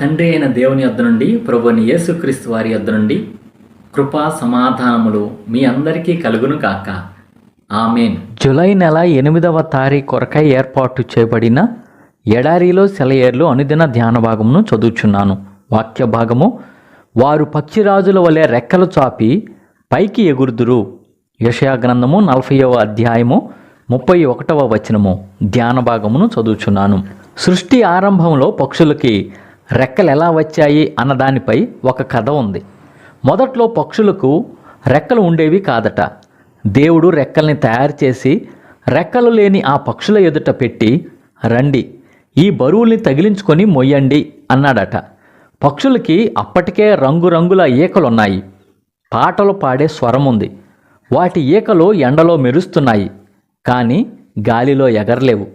తండ్రి అయిన దేవుని యొద్ద నుండి ప్రభుని యేసుక్రీస్తు వారి యొద్ద నుండి కృపా సమాధానములు మీ అందరికీ కలుగును కాక ఆమెన్. జూలై నెల ఎనిమిదవ తారీఖు కొరకై ఏర్పాటు చేయబడిన ఎడారిలో సెలయేర్లు అనుదిన ధ్యాన భాగమును చదువుచున్నాను. వాక్య భాగము వారు పక్షిరాజుల వలె రెక్కలు చాపి పైకి ఎగురుదురు. యషయా గ్రంథము నలభైవ అధ్యాయము ముప్పై ఒకటవ వచనము. ధ్యాన భాగమును చదువుచున్నాను. సృష్టి ఆరంభంలో పక్షులకి రెక్కలు ఎలా వచ్చాయి అన్న దానిపై ఒక కథ ఉంది. మొదట్లో పక్షులకు రెక్కలు ఉండేవి కాదట. దేవుడు రెక్కల్ని తయారు చేసి రెక్కలు లేని ఆ పక్షుల ఎదుట పెట్టి రండి ఈ బరువుల్ని తగిలించుకొని మొయ్యండి అన్నాడట. పక్షులకి అప్పటికే రంగురంగుల ఈకలున్నాయి. పాటలు పాడే స్వరం ఉంది. వాటి ఈకలు ఎండలో మెరుస్తున్నాయి కానీ గాలిలో ఎగరలేవు.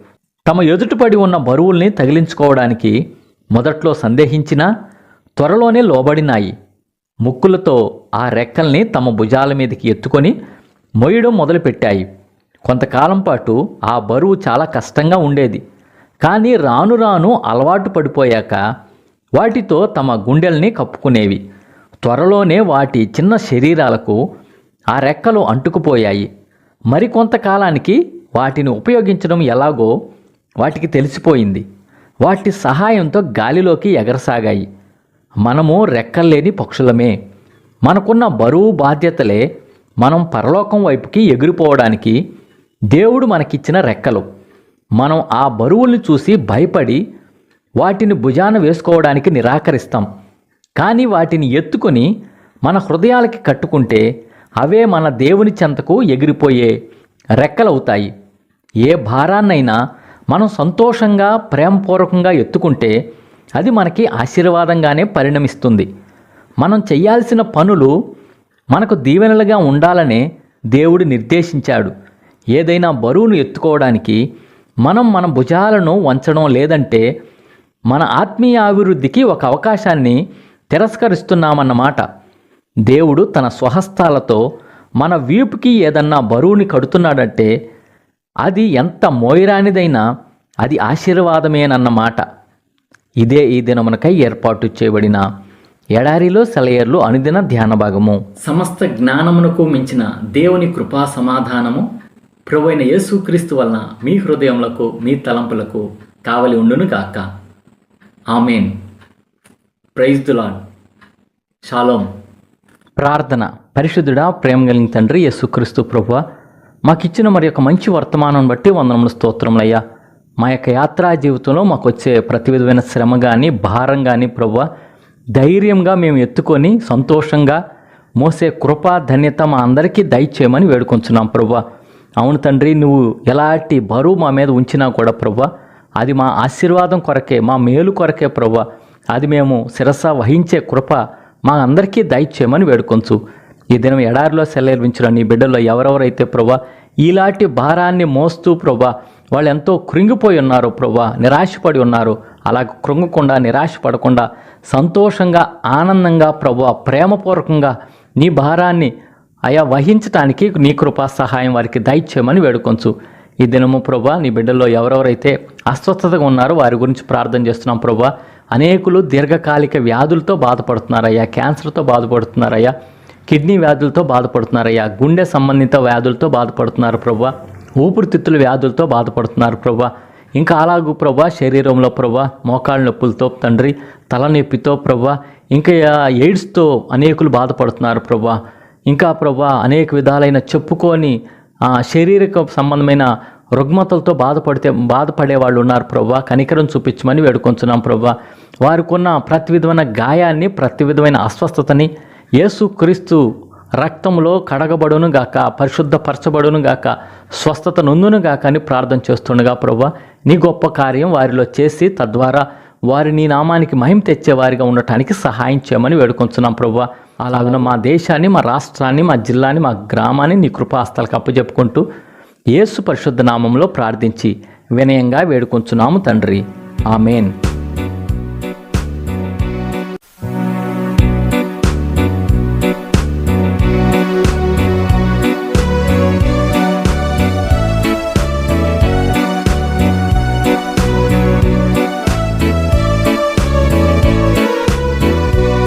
తమ ఎదుటపడి ఉన్న బరువుల్ని తగిలించుకోవడానికి మొదట్లో సందేహించినా త్వరలోనే లోబడినాయి. ముక్కులతో ఆ రెక్కల్ని తమ భుజాల మీదకి ఎత్తుకొని మొయ్యడం మొదలుపెట్టాయి. కొంతకాలం పాటు ఆ బరువు చాలా కష్టంగా ఉండేది. కానీ రాను రాను అలవాటు పడిపోయాక వాటితో తమ గుండెల్ని కప్పుకునేవి. త్వరలోనే వాటి చిన్న శరీరాలకు ఆ రెక్కలు అంటుకుపోయాయి. మరికొంతకాలానికి వాటిని ఉపయోగించడం ఎలాగో వాటికి తెలిసిపోయింది. వాటి సహాయంతో గాలిలోకి ఎగరసాగాయి. మనము రెక్కల్లేని పక్షులమే. మనకున్న బరువు బాధ్యతలే మనం పరలోకం వైపుకి ఎగిరిపోవడానికి దేవుడు మనకిచ్చిన రెక్కలు. మనం ఆ బరువుల్ని చూసి భయపడి వాటిని భుజాన వేసుకోవడానికి నిరాకరిస్తాం. కానీ వాటిని ఎత్తుకొని మన హృదయాలకి కట్టుకుంటే అవే మన దేవుని చెంతకు ఎగిరిపోయే రెక్కలవుతాయి. ఏ భారాన్నైనా మనం సంతోషంగా ప్రేమపూర్వకంగా ఎత్తుకుంటే అది మనకి ఆశీర్వాదంగానే పరిణమిస్తుంది. మనం చేయాల్సిన పనులు మనకు దీవెనలుగా ఉండాలనే దేవుడు నిర్దేశించాడు. ఏదైనా బరువును ఎత్తుకోవడానికి మనం మన భుజాలను వంచడం లేదంటే మన ఆత్మీయ అభివృద్ధికి ఒక అవకాశాన్ని తిరస్కరిస్తున్నామన్నమాట. దేవుడు తన స్వహస్తాలతో మన వీపుకి ఏదన్నా బరువుని కడుతున్నాడంటే అది ఎంత మోయరానిదైనా అది ఆశీర్వాదమేనన్నమాట ఇదే ఈ దినమునకై ఏర్పాటు చేయబడిన ఎడారిలో సెలయేర్లు అనుదిన ధ్యాన భాగము. సమస్త జ్ఞానమునకు మించిన దేవుని కృపా సమాధానము ప్రభు అయిన యేసుక్రీస్తు వలన మీ హృదయములకు మీ తలంపులకు కావలి ఉండును గాక. ఆమెన్. ప్రైజ్ దు లాడ్ షాలోమ్ ప్రార్థన. పరిశుద్ధుడా ప్రేమ కలిగిన తండ్రి యేసుక్రీస్తు ప్రభువ మాకిచ్చిన మరి యొక్క మంచి వర్తమానం బట్టి వందనములు స్తోత్రములయ్యా మా యొక్క యాత్రా జీవితంలో మాకు వచ్చే ప్రతి విధమైన శ్రమ కానీ భారం కానీ ప్రభువ ధైర్యంగా మేము ఎత్తుకొని సంతోషంగా మోసే కృప ధన్యత మా అందరికీ దయచేయమని వేడుకొంచున్నాం ప్రభు అవును తండ్రి నువ్వు ఎలాంటి బరువు మా మీద ఉంచినా కూడా ప్రభు అది మా ఆశీర్వాదం కొరకే మా మేలు కొరకే ప్రభు అది మేము శిరస వహించే కృప మా అందరికీ దయచేయమని వేడుకొంచు. ఈ దినం ఎడారిలో సెలవించిన నీ బిడ్డల్లో ఎవరెవరైతే ప్రభా ఇలాంటి భారాన్ని మోస్తూ ప్రభా వాళ్ళు ఎంతో కృంగిపోయి ఉన్నారు ప్రభా నిరాశపడి ఉన్నారు అలా కృంగకుండా నిరాశపడకుండా సంతోషంగా ఆనందంగా ప్రభా ప్రేమపూర్వకంగా నీ భారాన్ని అయా వహించటానికి నీ కృపా సహాయం వారికి దయచేయమని వేడుకొంచు. ఈ దినము ప్రభా నీ బిడ్డల్లో ఎవరెవరైతే అస్వస్థతగా ఉన్నారో వారి గురించి ప్రార్థన చేస్తున్నాం ప్రభా. అనేకులు దీర్ఘకాలిక వ్యాధులతో బాధపడుతున్నారయ్యా క్యాన్సర్తో బాధపడుతున్నారయ్యా. కిడ్నీ వ్యాధులతో బాధపడుతున్నారయ్యా గుండె సంబంధిత వ్యాధులతో బాధపడుతున్నారు ప్రభా ఊపిరితిత్తుల వ్యాధులతో బాధపడుతున్నారు ప్రభా ఇంకా అలాగూ ప్రభా శరీరంలో ప్రభా మోకాళ్ళ నొప్పులతో తండ్రి తలనొప్పితో ప్రభా ఇంకా ఎయిడ్స్తో అనేకులు బాధపడుతున్నారు ప్రభా ఇంకా ప్రభా అనేక విధాలైన చెప్పుకొని శారీరక సంబంధమైన రుగ్మతలతో బాధపడితే బాధపడే వాళ్ళు ఉన్నారు ప్రభా కనికరం చూపించమని వేడుకొంచున్నాం ప్రభా వారికి ఉన్న ప్రతి విధమైన గాయాన్ని ప్రతి విధమైన అస్వస్థతని యేసుక్రీస్తు రక్తంలో కడగబడును గాక పరిశుద్ధపరచబడును గాక స్వస్థత నొందును గాక అని ప్రార్థన చేస్తుండగా ప్రభా నీ గొప్ప కార్యం వారిలో చేసి తద్వారా వారి నీ నామానికి మహిమ తెచ్చేవారిగా ఉండటానికి సహాయం చేయమని వేడుకొంచున్నాం ప్రభా అలాగనే మా దేశాన్ని మా రాష్ట్రాన్ని మా జిల్లాని మా గ్రామాన్ని నీ కృపాస్తాలకు అప్పచెప్పుకుంటూ యేసు పరిశుద్ధ నామంలో ప్రార్థించి వినయంగా వేడుకొంచున్నాము తండ్రి. ఆమెన్.